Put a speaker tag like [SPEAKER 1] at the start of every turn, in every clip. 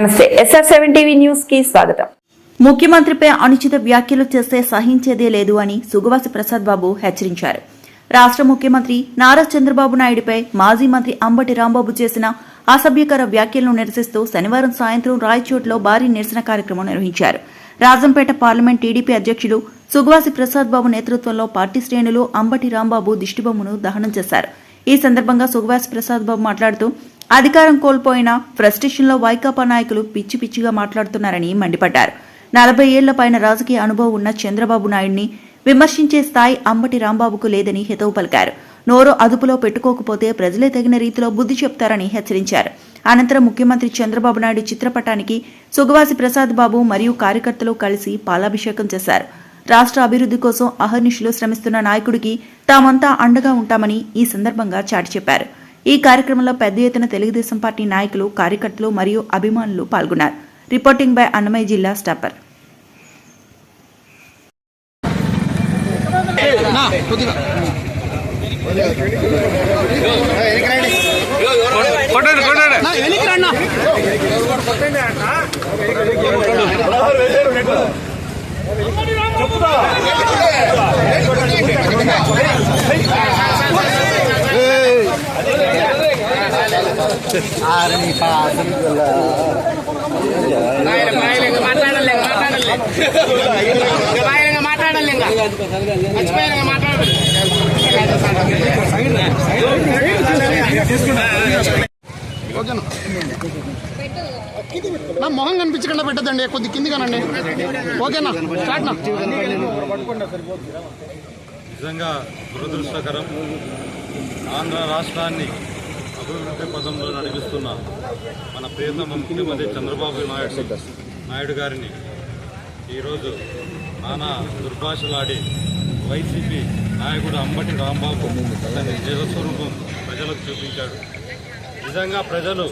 [SPEAKER 1] నమస్తే. SR seven TV న్యూస్కి స్వాగతం.
[SPEAKER 2] ముఖ్యమంత్రిపై అనుచిత వ్యాఖ్యలు చేస్తే సహించేదే లేదు అని సుగవాసి ప్రసాద్ బాబు హెచ్చరించారు. రాష్ట్ర ముఖ్యమంత్రి నారా చంద్రబాబు నాయుడుపై మాజీ మంత్రి అంబటి రాంబాబు చేసిన అసభ్యకర వ్యాఖ్యలను నిరసిస్తూ శనివారం సాయంత్రం రాయచోట్లో భారీ నిరసన కార్యక్రమం నిర్వహించారు. రాజంపేట పార్లమెంట్ టీడీపీ అధ్యక్షులు సుగవాసి ప్రసాద్ బాబు నేతృత్వంలో పార్టీ శ్రేణులు అంబటి రాంబాబు దిష్టిబొమ్మను దహనం చేశారు. ఈ సందర్భంగా సుగవాసి ప్రసాద్ బాబు మాట్లాడుతూ అధికారం కోల్పోయిన ఫ్రస్టేషన్లో వైకాపా నాయకులు పిచ్చి పిచ్చిగా మాట్లాడుతున్నారని మండిపడ్డారు. నలభై ఏళ్ళ పైన రాజకీయ అనుభవం ఉన్న చంద్రబాబు నాయుడిని విమర్శించే స్థాయి అంబటి రాంబాబుకు లేదని హితవు పలికారు. నోరు అదుపులో పెట్టుకోకపోతే ప్రజలే తగిన రీతిలో బుద్ధి చెప్తారని హెచ్చరించారు. అనంతరం ముఖ్యమంత్రి చంద్రబాబు నాయుడు చిత్రపటానికి సుగవాసి ప్రసాద్ బాబు మరియు కార్యకర్తలు కలిసి పాలాభిషేకం చేశారు. రాష్ట్ర అభివృద్ధి కోసం అహర్నిశలు శ్రమిస్తున్న నాయకుడికి తామంతా అండగా ఉంటామని ఈ సందర్భంగా చాటి చెప్పారు ఈ కార్యక్రమంలో పెద్ద ఎత్తున తెలుగుదేశం పార్టీ నాయకులు కార్యకర్తలు మరియు అభిమానులు పాల్గొన్నారు. రిపోర్టింగ్ బై అన్నమయ్య జిల్లా స్టాపర్
[SPEAKER 3] కొట్టండి
[SPEAKER 4] నా మొహం కనిపించకుండా పెట్టదండి కొద్ది కిందిగానండి ఓకేనా? స్టార్ట్ నా
[SPEAKER 3] నిజంగా దురదృష్టకరం. ఆంధ్ర రాష్ట్రాన్ని అభివృద్ధి పదంలో నడిపిస్తున్న మన ప్రియతమ ముఖ్యమంత్రి చంద్రబాబు నాయుడు నాయుడు గారిని ఈరోజు నానా దుర్భాషలాడి వైసీపీ నాయకుడు అంబటి రాంబాబు అతని నిజస్వరూపం ప్రజలకు చూపించాడు. నిజంగా ప్రజలు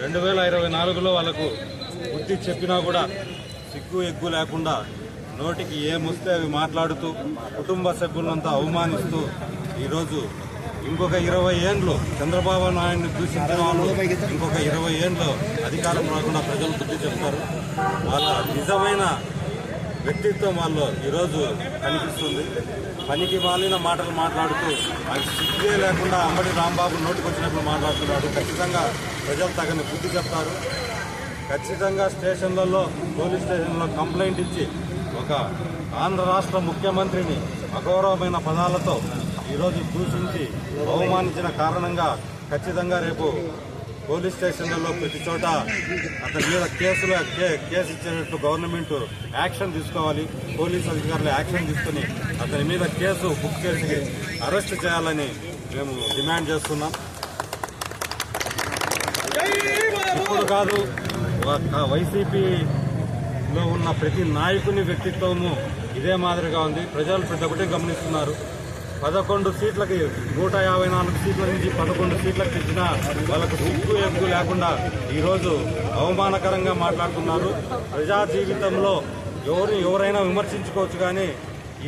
[SPEAKER 3] రెండు వేల ఇరవై నాలుగులో వాళ్ళకు బుద్ధి చెప్పినా కూడా సిగ్గు ఎగ్గు లేకుండా నోటికి ఏమొస్తే అవి మాట్లాడుతూ కుటుంబ సభ్యులంతా అవమానిస్తూ ఈరోజు ఇంకొక ఇరవై ఏండ్లు చంద్రబాబు నాయుడిని దూషించిన వాళ్ళు ఇంకొక ఇరవై ఏండ్లు అధికారం రాకుండా ప్రజలు బుద్ధి చెప్తారు. వాళ్ళ నిజమైన వ్యక్తిత్వం వాళ్ళు ఈరోజు కనిపిస్తుంది. పనికి మాలిన మాటలు మాట్లాడుతూ అది సిగ్గే లేకుండా అంబటి రాంబాబు నోటికి వచ్చినప్పుడు మాట్లాడుతున్నాడు. ఖచ్చితంగా ప్రజలు తగని బుద్ధి చెప్తారు. ఖచ్చితంగా స్టేషన్లలో పోలీస్ స్టేషన్లో కంప్లైంట్ ఇచ్చి ఒక ఆంధ్ర రాష్ట్ర ముఖ్యమంత్రిని అగౌరవమైన పదాలతో ఈరోజు దూషించి అవమానించిన కారణంగా ఖచ్చితంగా రేపు పోలీస్ స్టేషన్లలో ప్రతి చోట అతని మీద కేసులు కే- కేసు ఇచ్చేటట్టు గవర్నమెంట్ యాక్షన్ తీసుకోవాలి. పోలీస్ అధికారులు యాక్షన్ తీసుకుని అతని మీద కేసు బుక్ చేసి అరెస్ట్ చేయాలని మేము డిమాండ్ చేస్తున్నాం. ఇప్పుడు కాదు వైసీపీలో ఉన్న ప్రతి నాయకుని వ్యక్తిత్వము ఇదే మాదిరిగా ఉంది. ప్రజలు ప్రతి ఒక్కటి గమనిస్తున్నారు. పదకొండు సీట్లకి నూట యాభై నాలుగు సీట్ల నుంచి పదకొండు సీట్లకు ఇచ్చిన వాళ్ళకు సిగ్గు ఎగ్గు లేకుండా ఈరోజు అవమానకరంగా మాట్లాడుతున్నారు. ప్రజా జీవితంలో ఎవరు ఎవరైనా విమర్శించుకోవచ్చు కానీ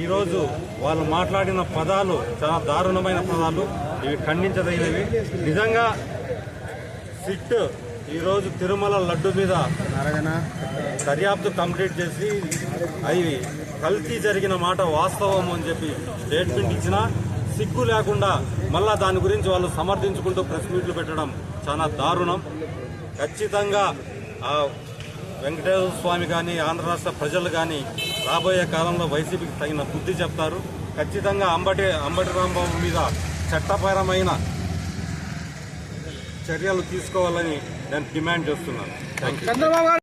[SPEAKER 3] ఈరోజు వాళ్ళు మాట్లాడిన పదాలు చాలా దారుణమైన పదాలు. ఇవి ఖండించదగినవి. నిజంగా సిట్ ఈరోజు తిరుమల లడ్డు మీద దర్యాప్తు కంప్లీట్ చేసి అవి కల్తీ జరిగిన మాట వాస్తవం అని చెప్పి స్టేట్మెంట్ ఇచ్చినా సిగ్గు లేకుండా మళ్ళా దాని గురించి వాళ్ళు సమర్థించుకుంటూ ప్రెస్ మీట్లు పెట్టడం చాలా దారుణం. ఖచ్చితంగా ఆ వెంకటేశ్వర స్వామి కానీ ఆంధ్ర రాష్ట్ర ప్రజలు కానీ రాబోయే కాలంలో వైసీపీకి తగిన బుద్ధి చెప్తారు. ఖచ్చితంగా అంబటి అంబటి రాంబాబు మీద చట్టపరమైన చర్యలు తీసుకోవాలని నేను డిమాండ్ చేస్తున్నాను. Thank you